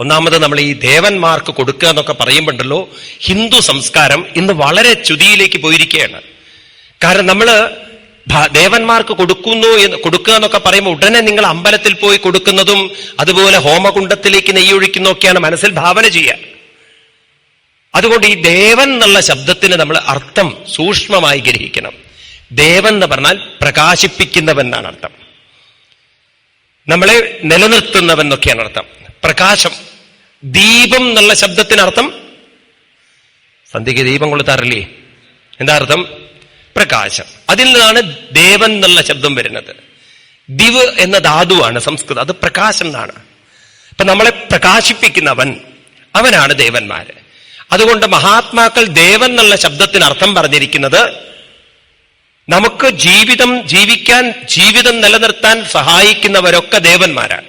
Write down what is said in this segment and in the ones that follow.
ഒന്നാമത് നമ്മൾ ഈ ദേവന്മാർക്ക് കൊടുക്കുക എന്നൊക്കെ പറയുമ്പോണ്ടല്ലോ ഹിന്ദു സംസ്കാരം ഇന്ന് വളരെ ചുതിയിലേക്ക് പോയിരിക്കുകയാണ്. കാരണം നമ്മൾ ദേവന്മാർക്ക് കൊടുക്കുന്നു എന്ന് കൊടുക്കുക എന്നൊക്കെ പറയുമ്പോൾ ഉടനെ നിങ്ങൾ അമ്പലത്തിൽ പോയി കൊടുക്കുന്നതും അതുപോലെ ഹോമകുണ്ടത്തിലേക്ക് നെയ്യൊഴിക്കുന്നൊക്കെയാണ് മനസ്സിൽ ഭാവന ചെയ്യുക. അതുകൊണ്ട് ഈ ദേവൻ എന്നുള്ള ശബ്ദത്തിന് നമ്മൾ അർത്ഥം സൂക്ഷ്മമായി ഗ്രഹിക്കണം. ദേവൻ എന്ന് പറഞ്ഞാൽ പ്രകാശിപ്പിക്കുന്നവൻ എന്നാണ് അർത്ഥം. നമ്മളെ നിലനിർത്തുന്നവൻ എന്നൊക്കെയാണ് അർത്ഥം. പ്രകാശം. ദീപം എന്നുള്ള ശബ്ദത്തിനർത്ഥം സന്ധ്യയ്ക്ക് ദീപം കൊളുത്താറില്ലേ? എന്താ അർത്ഥം പ്രകാശം. അതിൽ നിന്നാണ് ദേവൻ എന്നുള്ള ശബ്ദം വരുന്നത്. ദിവ് എന്ന ധാതുവാണ് സംസ്കൃതം. അത് പ്രകാശം എന്നാണ്. അപ്പൊ നമ്മളെ പ്രകാശിപ്പിക്കുന്നവൻ അവനാണ് ദേവന്മാര്. അതുകൊണ്ട് മഹാത്മാക്കൾ ദേവൻ എന്നുള്ള ശബ്ദത്തിന് അർത്ഥം പറഞ്ഞിരിക്കുന്നത് നമുക്ക് ജീവിതം ജീവിക്കാൻ ജീവിതം നിലനിർത്താൻ സഹായിക്കുന്നവരൊക്കെ ദേവന്മാരാണ്.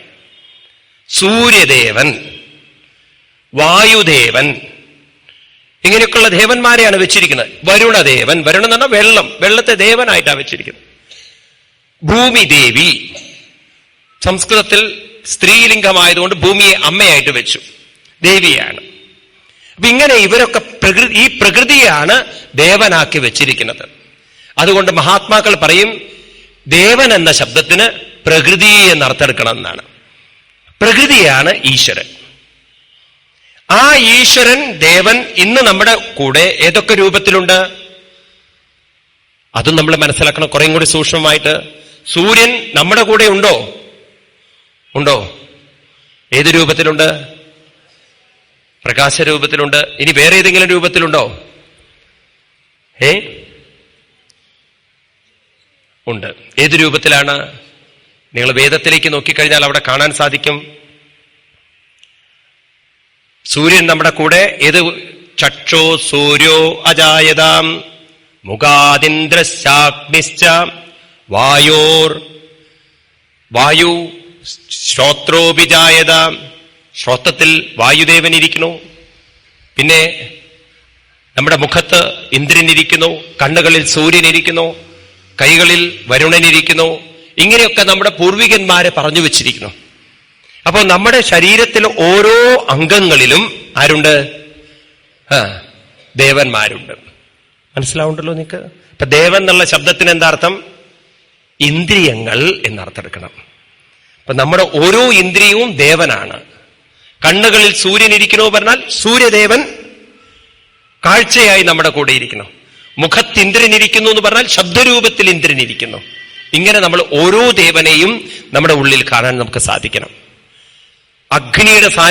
സൂര്യദേവൻ. വായുദേവൻ. ഇങ്ങനെയൊക്കെയുള്ള ദേവന്മാരെയാണ് വെച്ചിരിക്കുന്നത്. വരുണദേവൻ. വരുണ എന്ന് പറഞ്ഞാൽ വെള്ളം. വെള്ളത്തെ ദേവനായിട്ടാണ് വെച്ചിരിക്കുന്നത്. ഭൂമിദേവി. സംസ്കൃതത്തിൽ സ്ത്രീലിംഗമായതുകൊണ്ട് ഭൂമിയെ അമ്മയായിട്ട് വെച്ചു. ദേവിയാണ്. അപ്പൊ ഇങ്ങനെ ഇവരൊക്കെ പ്രകൃതി ഈ പ്രകൃതിയാണ് ദേവനാക്കി വെച്ചിരിക്കുന്നത്. അതുകൊണ്ട് മഹാത്മാക്കൾ പറയും ദേവൻ എന്ന ശബ്ദത്തിന് പ്രകൃതി എന്ന് എന്നർത്ഥെടുക്കണം എന്നാണ്. പ്രകൃതിയാണ് ഈശ്വരൻ. ആ ഈശ്വരൻ ദേവൻ ഇന്ന് നമ്മുടെ കൂടെ ഏതൊക്കെ രൂപത്തിലുണ്ട്? അതും നമ്മൾ മനസ്സിലാക്കണം. കുറേം കൂടി സൂക്ഷ്മമായിട്ട്. സൂര്യൻ നമ്മുടെ കൂടെ ഉണ്ടോ? ഉണ്ടോ? ഏത് രൂപത്തിലുണ്ട്? പ്രകാശ രൂപത്തിലുണ്ട്. ഇനി വേറെ ഏതെങ്കിലും രൂപത്തിലുണ്ടോ? ഏ? ഉണ്ട്. ഏത് രൂപത്തിലാണ്? നിങ്ങൾ വേദത്തിലേക്ക് നോക്കിക്കഴിഞ്ഞാൽ അവിടെ കാണാൻ സാധിക്കും. സൂര്യൻ നമ്മുടെ കൂടെ ഏത് ചക്ഷോ സൂര്യോ അജായതാം. മുഖാതിന്ദ്രശാഗ്നിശ്ച വായോർ വായു ശ്രോത്രോപിജായത. ശ്രോത്രത്തിൽ വായുദേവൻ ഇരിക്കുന്നു. പിന്നെ നമ്മുടെ മുഖത്ത് ഇന്ദ്രൻ ഇരിക്കുന്നു. കണ്ണുകളിൽ സൂര്യൻ ഇരിക്കുന്നു. കൈകളിൽ വരുണൻ ഇരിക്കുന്നു. ഇങ്ങനെയൊക്കെ നമ്മുടെ പൂർവികന്മാരെ പറഞ്ഞു വെച്ചിരിക്കുന്നു. അപ്പോൾ നമ്മുടെ ശരീരത്തിലെ ഓരോ അംഗങ്ങളിലും ആരുണ്ട്? ആ ദേവന്മാരുണ്ട്. മനസ്സിലാവുണ്ടല്ലോ നിനക്ക് ഇപ്പൊ ദേവൻ എന്നുള്ള ശബ്ദത്തിന് എന്താർത്ഥം ഇന്ദ്രിയങ്ങൾ എന്നർത്ഥം എടുക്കണം അപ്പൊ നമ്മുടെ ഓരോ ഇന്ദ്രിയവും ദേവനാണ്. കണ്ണുകളിൽ സൂര്യൻ ഇരിക്കണോ പറഞ്ഞാൽ സൂര്യദേവൻ കാഴ്ചയായി നമ്മുടെ കൂടെ ഇരിക്കണം മുഖത്ത് ഇന്ദ്രൻ ഇരിക്കുന്നു എന്ന് പറഞ്ഞാൽ ശബ്ദരൂപത്തിൽ ഇന്ദ്രൻ ഇരിക്കുന്നു. ഇങ്ങനെ നമ്മൾ ഓരോ ദേവനെയും നമ്മുടെ ഉള്ളിൽ കാണാൻ നമുക്ക് സാധിക്കണം. അഗ്നിയുടെ സാന്നിധ്യം